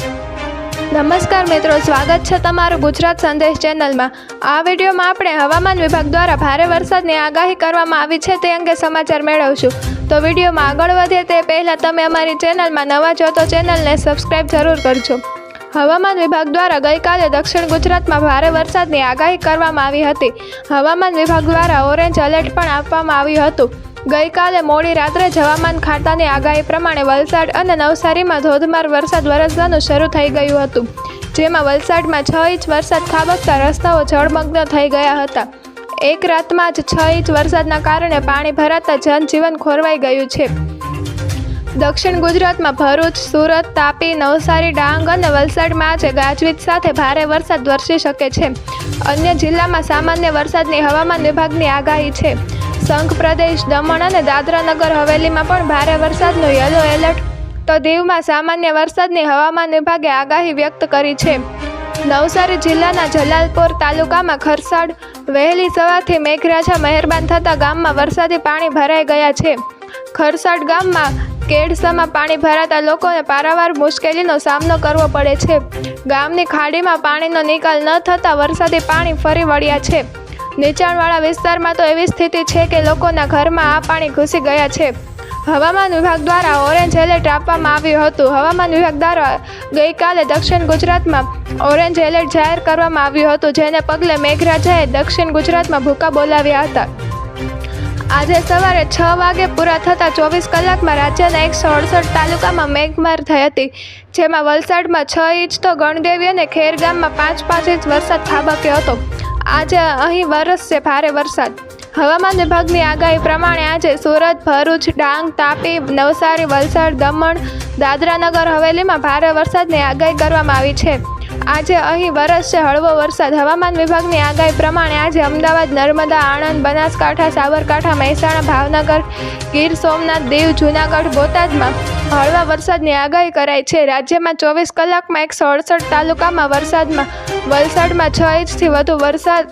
નમસ્કાર મિત્રો, સ્વાગત છે તમારું ગુજરાત સંદેશ ચેનલમાં. આ વિડીયોમાં આપણે હવામાન વિભાગ દ્વારા ભારે વરસાદની આગાહી કરવામાં આવી છે તે અંગે સમાચાર મેળવશું. તો વિડીયોમાં આગળ વધે તે પહેલાં તમે અમારી ચેનલમાં નવા જો તો ચેનલને સબસ્ક્રાઇબ જરૂર કરજો. હવામાન વિભાગ દ્વારા ગઈકાલે દક્ષિણ ગુજરાતમાં ભારે વરસાદની આગાહી કરવામાં આવી હતી. હવામાન વિભાગ દ્વારા ઓરેન્જ એલર્ટ પણ આપવામાં આવ્યું હતું. ગઈકાલે મોડી રાત્રે હવામાન ખાતાની આગાહી પ્રમાણે વલસાડ અને નવસારીમાં ધોધમાર વરસાદ વરસવાનું શરૂ થઈ ગયું હતું, જેમાં વલસાડમાં છ ઇંચ વરસાદ ખાબકતા રસ્તાઓ જળમગ્ન થઈ ગયા હતા. એક રાતમાં જ છ ઇંચ વરસાદના કારણે પાણી ભરાતા જનજીવન ખોરવાઈ ગયું છે. દક્ષિણ ગુજરાતમાં ભરૂચ, સુરત, તાપી, નવસારી, ડાંગ અને વલસાડમાં આજે ગાજવીજ સાથે ભારે વરસાદ વરસી શકે છે. અન્ય જિલ્લામાં સામાન્ય વરસાદની હવામાન વિભાગની આગાહી છે. સંઘ પ્રદેશ દમણ અને દાદરાનગર હવેલીમાં પણ ભારે વરસાદનું યલો એલર્ટ. તો દીવમાં સામાન્ય વરસાદની હવામાન વિભાગે આગાહી વ્યક્ત કરી છે. નવસારી જિલ્લાના જલાલપોર તાલુકામાં ખરસાડ, વહેલી સવારથી મેઘરાજા મહેરબાન થતાં ગામમાં વરસાદી પાણી ભરાઈ ગયા છે. ખરસાડ ગામમાં કેડસામાં પાણી ભરાતા લોકોને પારાવાર મુશ્કેલીનો સામનો કરવો પડે છે. ગામની ખાડીમાં પાણીનો નિકાલ ન થતાં વરસાદી પાણી ફરી વળ્યા છે. નીચાણવાળા વિસ્તારમાં તો એવી સ્થિતિ છે કે લોકોના ઘરમાં આ પાણી ઘૂસી ગયા છે. હવામાન વિભાગ દ્વારા ઓરેન્જ એલર્ટ આપવામાં આવ્યું હતું. હવામાન વિભાગ દ્વારા ગઈકાલે દક્ષિણ ગુજરાતમાં ઓરેન્જ એલર્ટ જાહેર કરવામાં આવ્યું હતું, જેને પગલે મેઘરાજાએ દક્ષિણ ગુજરાતમાં ભૂકા બોલાવ્યા હતા. આજે સવારે છ વાગે પૂરા થતાં ચોવીસ કલાકમાં રાજ્યના એકસો અડસઠ તાલુકામાં મેઘમાર થઈ હતી, જેમાં વલસાડમાં છ ઇંચ તો ગણદેવી અને ખેરગામમાં પાંચ પાંચ ઇંચ વરસાદ ખાબક્યો હતો. આજે અહીં વરસશે ભારે વરસાદ. હવામાન વિભાગની આગાહી પ્રમાણે આજે સુરત, ભરૂચ, ડાંગ, તાપી, નવસારી, વલસાડ, દમણ દાદરાનગર હવેલીમાં ભારે વરસાદની આગાહી કરવામાં આવી છે. આજે અહીં વરસશે હળવો વરસાદ. હવામાન વિભાગની આગાહી પ્રમાણે આજે અમદાવાદ, નર્મદા, આણંદ, બનાસકાંઠા, સાબરકાંઠા, મહેસાણા, ભાવનગર, ગીર, સોમનાથ, દીવ, જૂનાગઢ, બોટાદમાં હળવા વરસાદની આગાહી કરાઈ છે. રાજ્યમાં ચોવીસ કલાકમાં એકસો અડસઠ તાલુકામાં વરસાદમાં, વલસાડમાં છ ઇંચથી વધુ વરસાદ.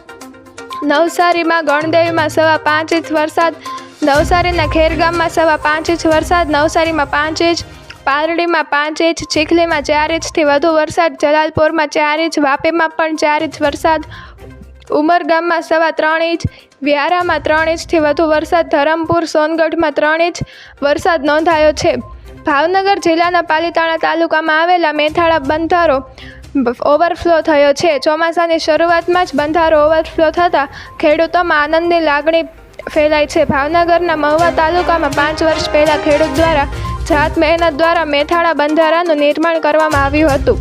નવસારીમાં ગણદેવીમાં સવા પાંચ ઇંચ વરસાદ. નવસારીના ખેરગામમાં સવા પાંચ ઇંચ વરસાદ. નવસારીમાં પાંચ ઇંચ પારડીમાં પાંચ ઇંચ, ચીખલીમાં ચાર ઇંચથી વધુ વરસાદ, જલાલપોરમાં ચાર ઇંચ, વાપીમાં પણ ચાર ઇંચ વરસાદ. ઉમરગામમાં સવા ત્રણ ઇંચ, વ્યારામાં ત્રણ ઇંચથી વધુ વરસાદ, ધરમપુર, સોનગઢમાં ત્રણ ઇંચ વરસાદ નોંધાયો છે. ભાવનગર જિલ્લાના પાલીતાણા તાલુકામાં આવેલા મેથાળા બંધારો ઓવરફ્લો થયો છે. ચોમાસાની શરૂઆતમાં જ બંધારો ઓવરફ્લો થતાં ખેડૂતોમાં આનંદની લાગણી ફેલાય છે. ભાવનગરના મહુવા તાલુકામાં પાંચ વર્ષ પહેલાં ખેડૂત દ્વારા જાત મહેનત દ્વારા મેથાળા બંધારાનું નિર્માણ કરવામાં આવ્યું હતું.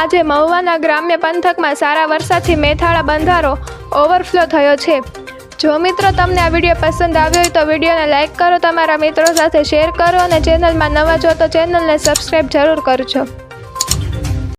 આજે મહુવાના ગ્રામ્ય પંથકમાં સારા વરસાદથી મેથાળા બંધારો ઓવરફ્લો થયો છે. જો મિત્રો તમને આ વીડિયો પસંદ આવ્યો હોય તો વિડીયોને લાઇક કરો, તમારા મિત્રો સાથે શેર કરો અને ચેનલમાં નવા જો તો ચેનલને સબસ્ક્રાઈબ જરૂર કરજો.